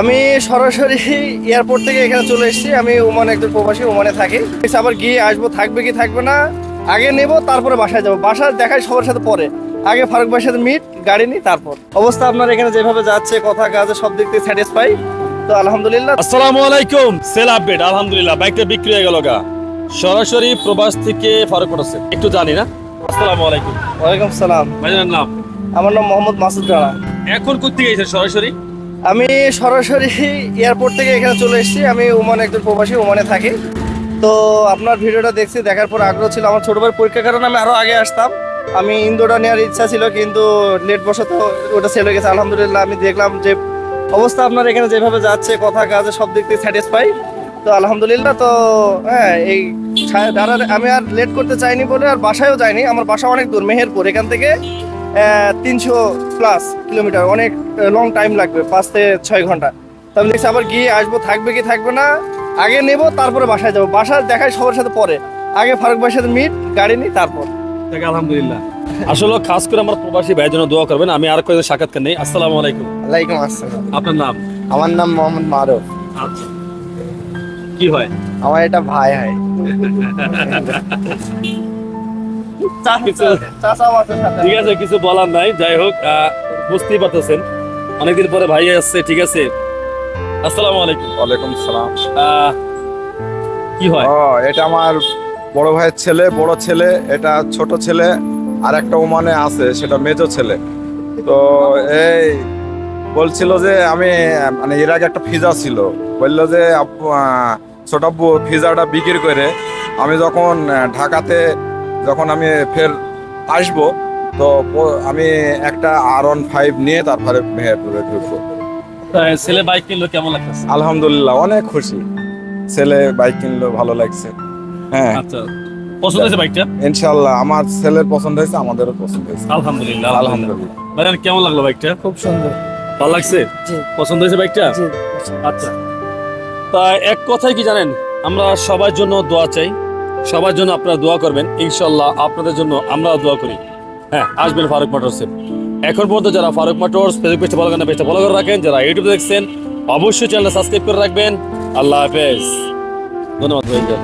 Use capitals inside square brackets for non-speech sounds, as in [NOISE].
আমি সরাসরি এয়ারপোর্ট থেকে এখানে চলে এসেছি। আমি ওমান একজন প্রবাসী ওমানে থাকি। আবার গিয়ে আসব থাকবে কি থাকবে না আগে নেব তারপরে বাসায় যাব। বাসায় দেখাই সবার সাথে পরে। আগে ফারুক ভাইয়ের সাথে মিট গাড়ি নিই তারপর। অবস্থা আপনার এখানে যেভাবে যাচ্ছে কথা কাজে সব দিক থেকে স্যাটিসফাই তো আলহামদুলিল্লাহ। আসসালামু আলাইকুম। সেল আপডেট আলহামদুলিল্লাহ। বাইকটা বিক্রি হয়ে গেল গা। সরাসরি প্রবাস থেকে ফারুক পড়ছে। একটু জানি না। আসসালামু আলাইকুম। ওয়ালাইকুম সালাম। ভাইজানের নাম? আমার নাম মোহাম্মদ মাসুদ রানা। এখন করতে গেছে সরাসরি? আমি সরাসরি এয়ারপোর্ট থেকে এখানে চলে এসেছি। আমি ওমান একজন প্রবাসী, ওমানে থাকি। তো আপনার ভিডিওটা দেখছি, দেখার পর আগ্রহ ছিল। আমার ছোট ভাইয়ের পরীক্ষার কারণে আমি আরও আগে আসতাম। আমি ইন্দোটা নেওয়ার ইচ্ছা ছিল, কিন্তু লেট বসত ওটা সেল হয়ে গেছে। আলহামদুলিল্লাহ, আমি দেখলাম যে অবস্থা আপনার এখানে যেভাবে যাচ্ছে, কথা কাজে, সব দিক থেকে স্যাটিসফাই তো আলহামদুলিল্লাহ, তো হ্যাঁ এই আমি আর লেট করতে চাইনি বলে আর বাসায়ও যাইনি। আমার বাসা অনেক দূর, মেহেরপুর। এখান থেকে তিনশো প্লাস কিলোমিটার অনেক লং টাইম লাগবে পাঁচ থেকে ছয় ঘণ্টা। তো আমি দেখছি আবার গিয়ে আসব থাকবে কি থাকবে না আগে নেব তারপরে বাসায় যাব। বাসায় দেখাই সবার সাথে পরে। আগে ফারুক ভাইয়ের সাথে মিট গাড়ি নিই তারপর। আলহামদুলিল্লাহ। আসলে খাস করে আমার প্রবাসী ভাইয়ের জন্য দোয়া করবেন। আমি আর কয়েকজন সাক্ষাৎকার নেই। আসসালামু আলাইকুম। ওয়ালাইকুম আসসালাম। আপনার নাম? আমার নাম মোহাম্মদ মারুফ। আচ্ছা। কি হয়? আমার এটা ভাই হয়। [LAUGHS] কিছু-। ঠিক আছে কিছু বলার নাই। যাই হোক বুঝতেই পারতেছেন। অনেকদিন পরে ভাই আসছে ঠিক আছে? আসসালামু আলাইকুম। ওয়ালাইকুম সালাম। আহ, কি হয়? ও এটা আমার বড় ভাইয়ের ছেলে বড় ছেলে এটা ছোট ছেলে আর একটা ওমানে আছে সেটা মেজো ছেলে। তো এই বলছিল যে আমি মানে এর আগে একটা পিজা ছিল। বলল যে ছোট আব্বু পিজাটা বিক্রি করে আমি যখন ঢাকাতে যখন আমি ফের আসব তো আমি একটা আর ওয়ান ফাইভ নিয়ে তারপরে মেহেরপুরে ঢুকবো। ছেলে বাইক কিনলো কেমন লাগছে আলহামদুলিল্লাহ অনেক খুশি। ছেলে বাইক কিনলো ভালো লাগছে। হ্যাঁ। আচ্ছা পছন্দ হয়েছে বাইকটা ইনশাল্লাহ আমার ছেলের পছন্দ হয়েছে আমাদেরও পছন্দ হয়েছে। আলহামদুলিল্লাহ আলহামদুলিল্লাহ। ভাইজান কেমন লাগল বাইকটা খুব সুন্দর। ভালো লাগছে? পছন্দ হয়েছে বাইকটা আচ্ছা। তা এক কথায় কি জানেন? আমরা সবার জন্য দোয়া চাই। সবার জন্য আপনারা দোয়া করবেন, ইনশাল্লাহ আপনাদের জন্য আমরা দোয়া করি। হ্যাঁ আসবেন ফারুক মোটরসে এখন পর্যন্ত যারা ফারুক মোটরস ফেসবুক পেজটা ফলো করেন পেজটা ফলো করে রাখেন। যারা ইউটিউবে দেখছেন, অবশ্যই চ্যানেলটা সাবস্ক্রাইব করে রাখবেন। আল্লাহ হাফেজ। ধন্যবাদ ভাইজান।